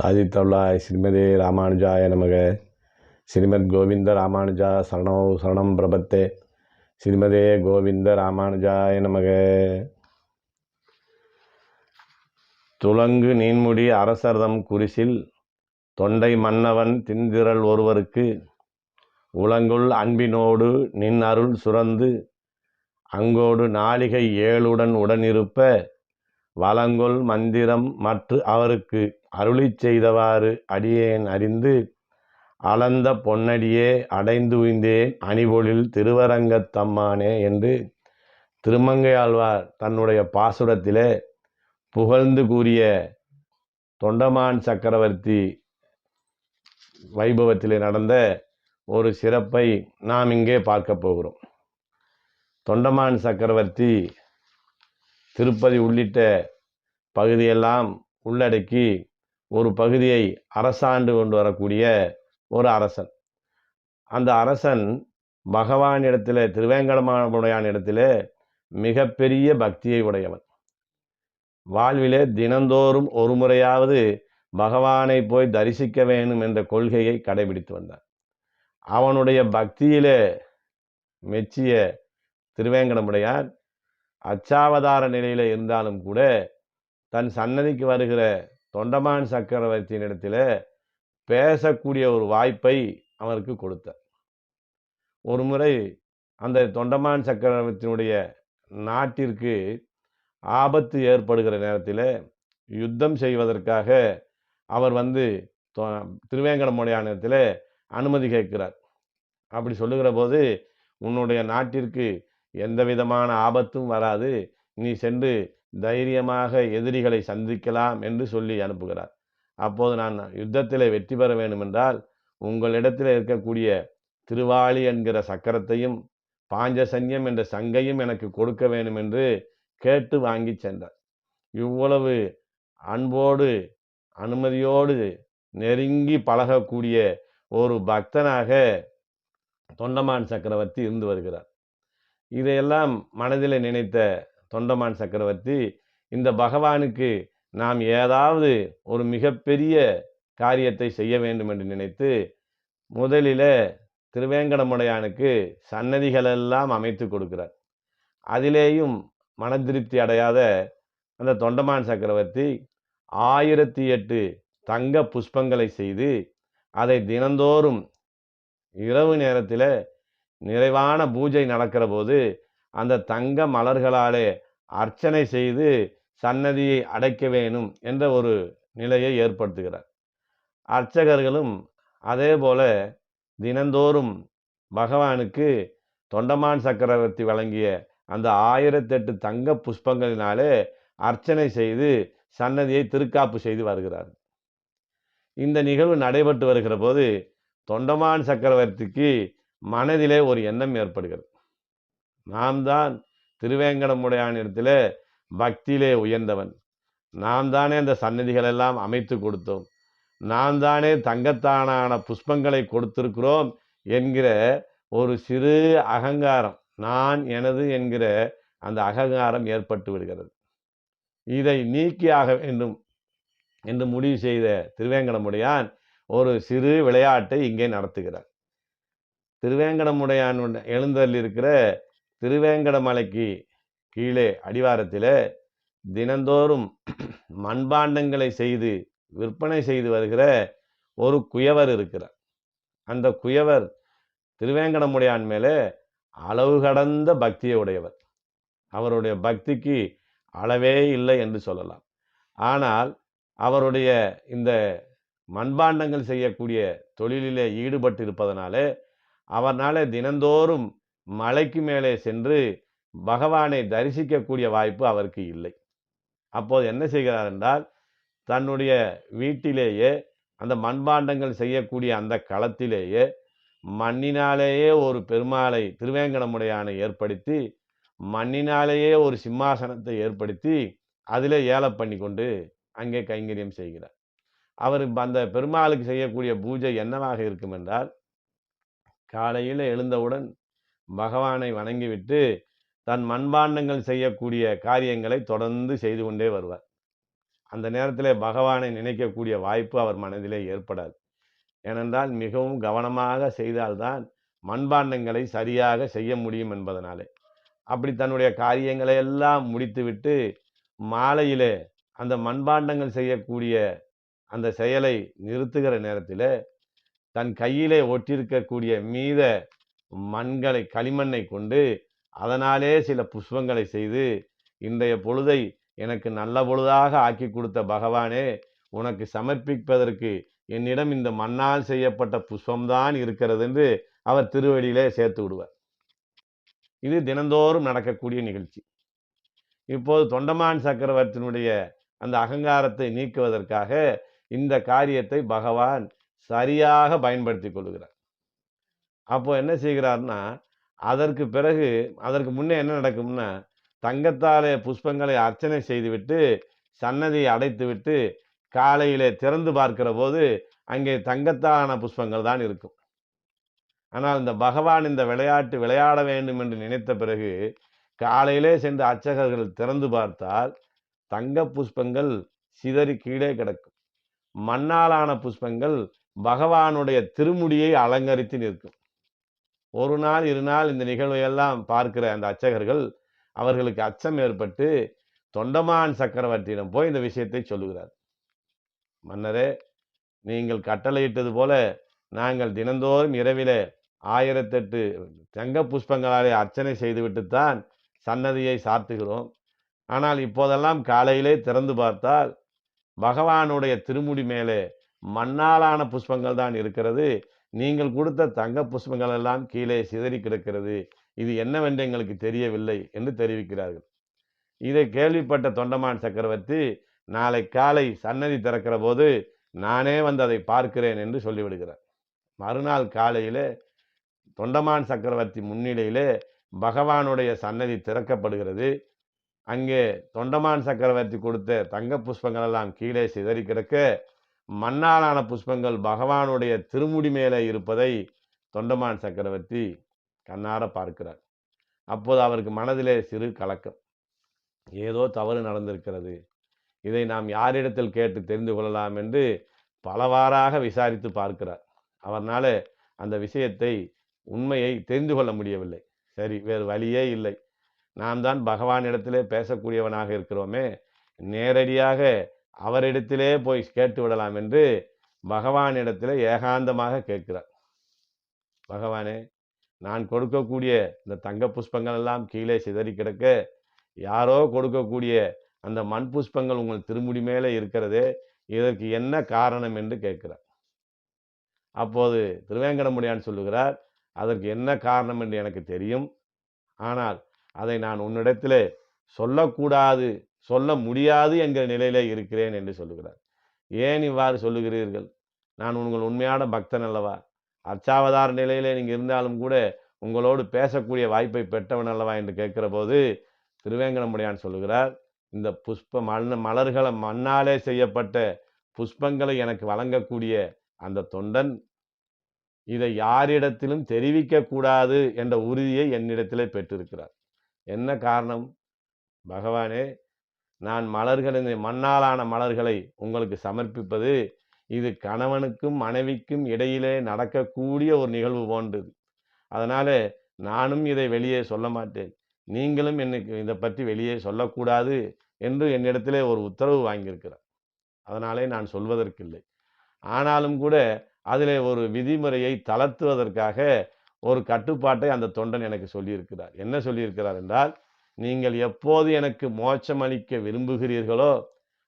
சாதித்தவளாய் ஸ்ரீமதே ராமானுஜாய நமக. ஸ்ரீமத் கோவிந்த ராமானுஜா சரணோ சரணம் பிரபத்தே. ஸ்ரீமதே கோவிந்த ராமானுஜாய நமக. துலங்கு நீன்முடி அரசர்தம் குரிசில் தொண்டை மன்னவன் திந்திரள் ஒருவருக்கு உலங்குள் அன்பினோடு நின் அருள் சுரந்து அங்கோடு நாளிகை ஏழுடன் உடனிருப்ப வலங்கொல் மந்திரம் மற்று அவருக்கு அருளிச் செய்தவாறு அடியேன் அறிந்து அளந்த பொன்னடியே அடைந்து உய்ந்தேன் அணிபொழில் திருவரங்கத்தம்மானே என்று திருமங்கையாழ்வார் தன்னுடைய பாசுரத்திலே புகழ்ந்து கூறிய தொண்டமான் சக்கரவர்த்தி வைபவத்திலே நடந்த ஒரு சிறப்பை நாம் இங்கே பார்க்க போகிறோம். தொண்டமான் சக்கரவர்த்தி திருப்பதி உள்ளிட்ட பகுதியெல்லாம் உள்ளடக்கி ஒரு பகுதியை அரசாண்டு கொண்டு வரக்கூடிய ஒரு அரசன். அந்த அரசன் பகவானிடத்தில் திருவேங்கடமானுடையான் இடத்துல மிகப்பெரிய பக்தியை உடையவன். வாழ்விலே தினந்தோறும் ஒரு முறையாவது பகவானை போய் தரிசிக்க வேண்டும் என்ற கொள்கையை கடைபிடித்து வந்தான். அவனுடைய பக்தியிலே மெச்சிய திருவேங்கடமுடையார் அச்சாவதார நிலையில் இருந்தாலும் கூட தன் சன்னதிக்கு வருகிற தொண்டமான் சக்கரவர்த்தியின் இடத்துல பேசக்கூடிய ஒரு வாய்ப்பை அவருக்கு கொடுத்தார். ஒரு முறை அந்த தொண்டமான் சக்கரவர்த்தியினுடைய நாட்டிற்கு ஆபத்து ஏற்படுகிற நேரத்தில் யுத்தம் செய்வதற்காக அவர் வந்து திருவேங்கடமுடையானத்தில் அனுமதி கேட்கிறார். அப்படி சொல்லுகிற போது உன்னுடைய நாட்டிற்கு எந்த விதமான ஆபத்தும் வராது. நீ சென்று தைரியமாக எதிரிகளை சந்திக்கலாம் என்று சொல்லி அனுப்புகிறார். அப்போது நான் யுத்தத்தில் வெற்றி பெற வேண்டுமென்றால் உங்களிடத்தில் இருக்கக்கூடிய திருவாளி என்கிற சக்கரத்தையும் பாஞ்சசன்யம் என்ற சங்கையும் எனக்கு கொடுக்க வேண்டும் என்று கேட்டு வாங்கி சென்றார். இவ்வளவு அன்போடு அனுமதியோடு நெருங்கி பழகக்கூடிய ஒரு பக்தனாக தொண்டமான் சக்கரவர்த்தி இருந்து வருகிறார். இதையெல்லாம் மனதில் நினைத்த தொண்டமான் சக்கரவர்த்தி இந்த பகவானுக்கு நாம் ஏதாவது ஒரு மிகப்பெரிய காரியத்தை செய்ய வேண்டும் என்று நினைத்து முதலில் திருவேங்கடமுடையானுக்கு சன்னதிகளெல்லாம் அமைத்து கொடுக்கிறார். அதிலேயும் மன திருப்தி அடையாத அந்த தொண்டமான் சக்கரவர்த்தி ஆயிரத்தி எட்டு தங்க புஷ்பங்களை செய்து அதை தினந்தோறும் இரவு நேரத்தில் நிறைவான பூஜை நடக்கிற போது அந்த தங்க மலர்களாலே அர்ச்சனை செய்து சன்னதியை அடைக்க வேணும் என்ற ஒரு நிலையை ஏற்படுத்துகிறார். அர்ச்சகர்களும் அதே போல தினந்தோறும் பகவானுக்கு தொண்டமான் சக்கரவர்த்தி வழங்கிய அந்த ஆயிரத்தெட்டு தங்க புஷ்பங்களினாலே அர்ச்சனை செய்து சன்னதியை திருக்காப்பு செய்து வருகிறார். இந்த நிகழ்வு நடைபெற்று வருகிற போது தொண்டமான் சக்கரவர்த்திக்கு மனதிலே ஒரு எண்ணம் ஏற்படுகிறது. நாம் தான் திருவேங்கடமுடையான் இடத்துல பக்தியிலே உயர்ந்தவன். நாம் தானே அந்த சன்னதிகள் எல்லாம் அமைத்து கொடுத்தோம். நாம் தானே தங்கத்தானான புஷ்பங்களை கொடுத்திருக்கிறோம் என்கிற ஒரு சிறு அகங்காரம் நான் எனது என்கிற அந்த அகங்காரம் ஏற்பட்டு விடுகிறது. இதை நீக்கியாக வேண்டும் என்று முடிவு செய்த திருவேங்கடமுடையான் ஒரு சிறு விளையாட்டை இங்கே நடத்துகிறார். திருவேங்கடமுடையான் எழுந்தல் இருக்கிற திருவேங்கடமலைக்கு கீழே அடிவாரத்தில் தினந்தோறும் மண்பாண்டங்களை செய்து விற்பனை செய்து வருகிற ஒரு குயவர் இருக்கிறார். அந்த குயவர் திருவேங்கடமுடையான் மேலே அளவு கடந்த பக்தியை உடையவர். அவருடைய பக்திக்கு அளவே இல்லை என்று சொல்லலாம். ஆனால் அவருடைய இந்த மண்பாண்டங்கள் செய்யக்கூடிய தொழிலிலே ஈடுபட்டு இருப்பதனாலே அவனால் தினந்தோறும் மலைக்கு மேலே சென்று பகவானை தரிசிக்கக்கூடிய வாய்ப்பு அவருக்கு இல்லை. அப்போது என்ன செய்கிறார் என்றால் தன்னுடைய வீட்டிலேயே அந்த மண்பாண்டங்கள் செய்யக்கூடிய அந்த களத்திலேயே மண்ணினாலேயே ஒரு பெருமாளை திருவேங்கடமுடையானை ஏற்படுத்தி மண்ணினாலேயே ஒரு சிம்மாசனத்தை ஏற்படுத்தி அதிலே ஏல பண்ணி கொண்டு அங்கே கைங்கரியம் செய்கிறார். அவர் அந்த பெருமாளுக்கு செய்யக்கூடிய பூஜை என்னவாக இருக்கும் என்றால் காலையில் எழுந்தவுடன் பகவானை வணங்கிவிட்டு தன் மண்பாண்டங்கள் செய்யக்கூடிய காரியங்களை தொடர்ந்து செய்து கொண்டே வருவார். அந்த நேரத்தில் பகவானை நினைக்கக்கூடிய வாய்ப்பு அவர் மனதிலே ஏற்படாது. ஏனென்றால் மிகவும் கவனமாக செய்தால்தான் மண்பாண்டங்களை சரியாக செய்ய முடியும் என்பதனாலே. அப்படி தன்னுடைய காரியங்களை எல்லாம் முடித்துவிட்டு மாலையிலே அந்த மண்பாண்டங்கள் செய்யக்கூடிய அந்த செயலை நிறுத்துகிற நேரத்தில் தன் கையிலே ஒட்டியிருக்கக்கூடிய மீத மண்களை களிமண்ணை கொண்டு அதனாலே சில புஷ்பங்களை செய்து இன்றைய பொழுதை எனக்கு நல்ல பொழுதாக ஆக்கி கொடுத்த பகவானே உனக்கு சமர்ப்பிப்பதற்கு என்னிடம் இந்த மண்ணால் செய்யப்பட்ட புஷ்பம்தான் இருக்கிறது என்று அவர் திருவடியிலே சேர்த்து விடுவார். இது தினந்தோறும் நடக்கக்கூடிய நிகழ்ச்சி. இப்போது தொண்டமான் சக்கரவர்த்தியினுடைய அந்த அகங்காரத்தை நீக்குவதற்காக இந்த காரியத்தை பகவான் சரியாக பயன்படுத்தி கொள்கிறார். அப்போ என்ன செய்கிறார்னா அதற்கு பிறகு அதற்கு முன்னே என்ன நடக்கும்னா தங்கத்தாலே புஷ்பங்களை அர்ச்சனை செய்துவிட்டு சன்னதியை அடைத்துவிட்டு காலையிலே திறந்து பார்க்கிற போது அங்கே தங்கத்தாலான புஷ்பங்கள் தான் இருக்கும். ஆனால் இந்த பகவான் இந்த விளையாட்டு விளையாட வேண்டும் என்று நினைத்த பிறகு காலையிலே சென்று அர்ச்சகர்கள் திறந்து பார்த்தால் தங்க புஷ்பங்கள் சிதறி கீழே கிடக்கும். மண்ணாலான புஷ்பங்கள் பகவானுடைய திருமுடியை அலங்கரித்து நிற்கும். ஒரு நாள் இரு நாள் இந்த நிகழ்வையெல்லாம் பார்க்கிற அந்த அர்ச்சகர்கள் அவர்களுக்கு அச்சம் ஏற்பட்டு தொண்டமான் சக்கரவர்த்தியிடம் போய் இந்த விஷயத்தை சொல்லுகிறார். மன்னரே நீங்கள் கட்டளையிட்டது போல நாங்கள் தினந்தோறும் இரவிலே ஆயிரத்தெட்டு தங்க புஷ்பங்களாலே அர்ச்சனை செய்துவிட்டுத்தான் சன்னதியை சாத்துகிறோம். ஆனால் இப்போதெல்லாம் காலையிலே திறந்து பார்த்தால் பகவானுடைய திருமுடி மேலே மண்ணாலான புஷ்பங்கள் தான் இருக்கிறது. நீங்கள் கொடுத்த தங்க புஷ்பங்கள் எல்லாம் கீழே சிதறி கிடக்கிறது. இது என்னவென்று எங்களுக்கு தெரியவில்லை என்று தெரிவிக்கிறார்கள். இதை கேள்விப்பட்ட தொண்டமான் சக்கரவர்த்தி நாளை காலை சன்னதி திறக்கிற போது நானே வந்து அதை பார்க்கிறேன் என்று சொல்லிவிடுகிறார். மறுநாள் காலையில் தொண்டமான் சக்கரவர்த்தி முன்னிலையிலே பகவானுடைய சன்னதி திறக்கப்படுகிறது. அங்கே தொண்டமான் சக்கரவர்த்தி கொடுத்த தங்க புஷ்பங்கள் எல்லாம் கீழே சிதறி கிடக்க மண்ணாலான புஷ்பங்கள் பகவானுடைய திருமுடி மேலே இருப்பதை தொண்டமான் சக்கரவர்த்தி கண்ணார பார்க்கிறார். அப்போது அவருக்கு மனதிலே சிறு கலக்கம். ஏதோ தவறு நடந்திருக்கிறது. இதை நாம் யாரிடத்தில் கேட்டு தெரிந்து கொள்ளலாம் என்று பலவாறாக விசாரித்து பார்க்கிறார். அவர்னால அந்த விஷயத்தை உண்மையை தெரிந்து கொள்ள முடியவில்லை. சரி வேறு வழியே இல்லை. நாம் தான் பகவானிடத்திலே பேசக்கூடியவனாக இருக்கிறோமே. நேரடியாக அவரிடத்திலே போய் கேட்டு விடலாம் என்று பகவானிடத்தில் ஏகாந்தமாக கேட்கிறார். பகவானே நான் கொடுக்கக்கூடிய இந்த தங்க புஷ்பங்கள் எல்லாம் கீழே சிதறி கிடக்க யாரோ கொடுக்கக்கூடிய அந்த மண் புஷ்பங்கள் உங்கள் திருமுடி மேலே இருக்கிறதே இதற்கு என்ன காரணம் என்று கேட்கிறார். அப்போது திருவேங்கடமுடியான் சொல்லுகிறார் அதற்கு என்ன காரணம் என்று எனக்கு தெரியும். ஆனால் அதை நான் உன்னிடத்திலே சொல்லக்கூடாது சொல்ல முடியாது என்கிற நிலையிலே இருக்கிறேன் என்று சொல்லுகிறார். ஏன் இவ்வாறு சொல்லுகிறீர்கள்? நான் உங்கள் உண்மையான பக்தன் அல்லவா? அர்ச்சாவதார நிலையிலே நீங்கள் இருந்தாலும் கூட உங்களோடு பேசக்கூடிய வாய்ப்பை பெற்றவன் அல்லவா என்று கேட்கிற போது திருவேங்கடமுடியான் சொல்லுகிறார் இந்த புஷ்ப மண் மலர்களை மண்ணாலே செய்யப்பட்ட புஷ்பங்களை எனக்கு வழங்கக்கூடிய அந்த தொண்டன் இதை யாரிடத்திலும் தெரிவிக்கக்கூடாது என்ற உறுதியை என்னிடத்திலே பெற்றிருக்கிறார். என்ன காரணம்? பகவானே நான் மலர்களின் மண்ணாலான மலர்களை உங்களுக்கு சமர்ப்பிப்பது இது கணவனுக்கும் மனைவிக்கும் இடையிலே நடக்கக்கூடிய ஒரு நிகழ்வு போன்றது. அதனால நானும் இதை வெளியே சொல்ல மாட்டேன். நீங்களும் எனக்கு இதை பற்றி வெளியே சொல்லக்கூடாது என்று என்னிடத்திலே ஒரு உத்தரவு வாங்கியிருக்கிறார். அதனாலே நான் சொல்வதற்கில்லை. ஆனாலும் கூட அதிலே ஒரு விதிமுறையை தளர்த்துவதற்காக ஒரு கட்டுப்பாட்டை அந்த தொண்டன் எனக்கு சொல்லியிருக்கிறார். என்ன சொல்லியிருக்கிறார் என்றால் நீங்கள் எப்போது எனக்கு மோட்சம் அளிக்க விரும்புகிறீர்களோ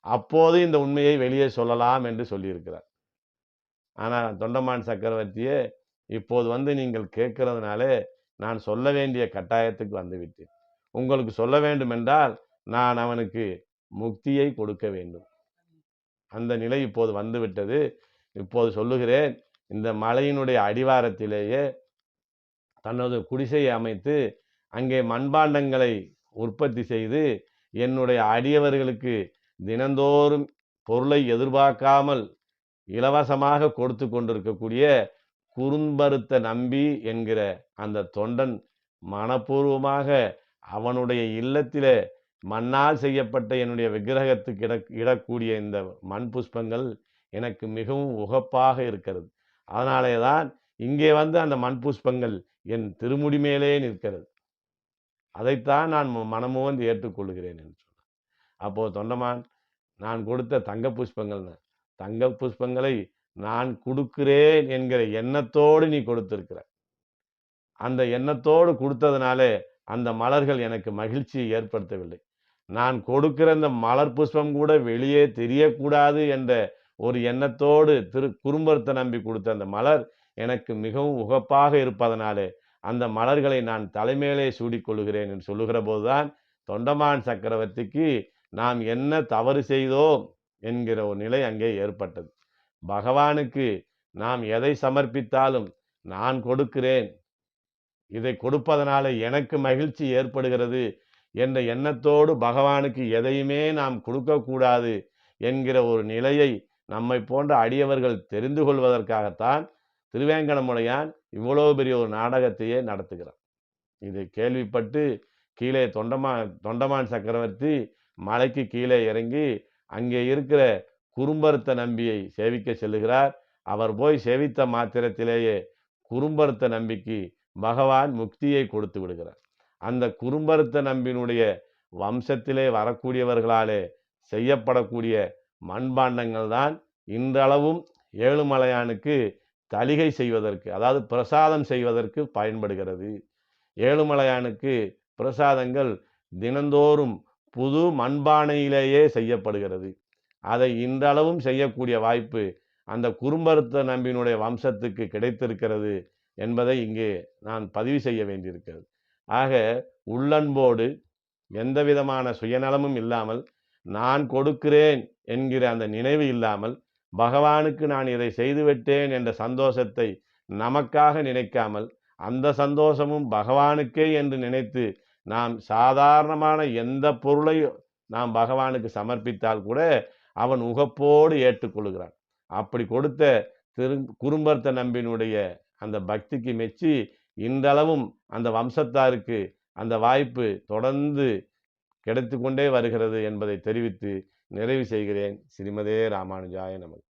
அப்போது இந்த உண்மையை வெளியே சொல்லலாம் என்று சொல்லியிருக்கிறார். ஆனால் தொண்டமான் சக்கரவர்த்தியே இப்போது வந்து நீங்கள் கேட்கறதுனாலே நான் சொல்ல வேண்டிய கட்டாயத்துக்கு வந்துவிட்டேன். உங்களுக்கு சொல்ல வேண்டுமென்றால் நான் அவனுக்கு முக்தியை கொடுக்க வேண்டும். அந்த நிலை இப்போது வந்துவிட்டது. இப்போது சொல்லுகிறேன் இந்த மலையினுடைய அடிவாரத்திலேயே தனது குடிசையை அமைத்து அங்கே மண்பாண்டங்களை உற்பத்தி செய்து என்னுடைய அடியவர்களுக்கு தினந்தோறும் பொருளை எதிர்பார்க்காமல் இலவசமாக கொடுத்து கொண்டிருக்கக்கூடிய குறும்பருத்த நம்பி என்கிற அந்த தொண்டன் மனப்பூர்வமாக அவனுடைய இல்லத்தில் மண்ணால் செய்யப்பட்ட என்னுடைய விக்கிரகத்துக்கு இட இடக்கூடிய இந்த மண் புஷ்பங்கள் எனக்கு மிகவும் உகப்பாக இருக்கிறது. அதனாலே தான் இங்கே வந்து அந்த மண் புஷ்பங்கள் என் திருமுடி மேலே நிற்கிறது. அதைத்தான் நான் மனமோந்து ஏற்றுக்கொள்கிறேன் என்று சொன்னான் அப்போது தொண்டமான் நான் கொடுத்த தங்க புஷ்பங்கள் தங்க புஷ்பங்களை நான் கொடுக்கிறேன் என்கிற எண்ணத்தோடு நீ கொடுத்திருக்கிற. அந்த எண்ணத்தோடு கொடுத்ததுனாலே அந்த மலர்கள் எனக்கு மகிழ்ச்சியை ஏற்படுத்தவில்லை. நான் கொடுக்கிற அந்த மலர் புஷ்பம் கூட வெளியே தெரியக்கூடாது என்ற ஒரு எண்ணத்தோடு திரு குறும்பரத்தை நம்பி கொடுத்த அந்த மலர் எனக்கு மிகவும் உகப்பாக இருப்பதனாலே அந்த மலர்களை நான் தலைமையிலே சூடிக்கொள்கிறேன் என்று சொல்லுகிற போதுதான் தொண்டமான் சக்கரவர்த்திக்கு நாம் என்ன தவறு செய்தோம் என்கிற ஒரு நிலை அங்கே ஏற்பட்டது. பகவானுக்கு நாம் எதை சமர்ப்பித்தாலும் நான் கொடுக்கிறேன். இதை கொடுப்பதனால எனக்கு மகிழ்ச்சி ஏற்படுகிறது என்ற எண்ணத்தோடு பகவானுக்கு எதையுமே நாம் கொடுக்கக்கூடாது என்கிற ஒரு நிலையை நம்மை போன்ற அடியவர்கள் தெரிந்து கொள்வதற்காகத்தான் திருவேங்கடமுடையான் இவ்வளோ பெரிய ஒரு நாடகத்தையே நடத்துகிறான். இது கேள்விப்பட்டு கீழே தொண்டமா தொண்டமான் சக்கரவர்த்தி மலைக்கு கீழே இறங்கி அங்கே இருக்கிற குறும்பருத்த நம்பியை சேவிக்க செல்லுகிறார். அவர் போய் சேவித்த மாத்திரத்திலேயே குறும்பருத்த நம்பிக்கு பகவான் முக்தியை கொடுத்து விடுகிறார். அந்த குறும்பருத்த நம்பினுடைய வம்சத்திலே வரக்கூடியவர்களாலே செய்யப்படக்கூடிய மண்பாண்டங்கள் தான் இன்றளவும் ஏழுமலையானுக்கு தலிகை செய்வதற்கு அதாவது பிரசாதம் செய்வதற்கு பயன்படுகிறது. ஏழுமலையானுக்கு பிரசாதங்கள் தினந்தோறும் புது மண்பானையிலேயே செய்யப்படுகிறது. அதை இன்றளவும் செய்யக்கூடிய வாய்ப்பு அந்த குறும்பருத்த நம்பினுடைய வம்சத்துக்கு கிடைத்திருக்கிறது என்பதை இங்கே நான் பதிவு செய்ய வேண்டியிருக்கிறது. ஆக உள்ளன்போடு எந்த விதமான சுயநலமும் இல்லாமல் நான் கொடுக்கிறேன் என்கிற அந்த நினைவு இல்லாமல் பகவானுக்கு நான் இதை செய்துவிட்டேன் என்ற சந்தோஷத்தை நமக்காக நினைக்காமல் அந்த சந்தோஷமும் பகவானுக்கே என்று நினைத்து நாம் சாதாரணமான எந்த பொருளை நாம் பகவானுக்கு சமர்ப்பித்தால் கூட அவன் உகப்போடு ஏற்றுக்கொள்கிறான். அப்படி கொடுத்த திரு குறும்பர்த்த நம்பினுடைய அந்த பக்திக்கு மெச்சி இன்றளவும் அந்த வம்சத்தாருக்கு அந்த வாய்ப்பு தொடர்ந்து கிடைத்து கொண்டே வருகிறது என்பதை தெரிவித்து நிறைவு செய்கிறேன். ஸ்ரீமதே ராமானுஜாய நமக்கு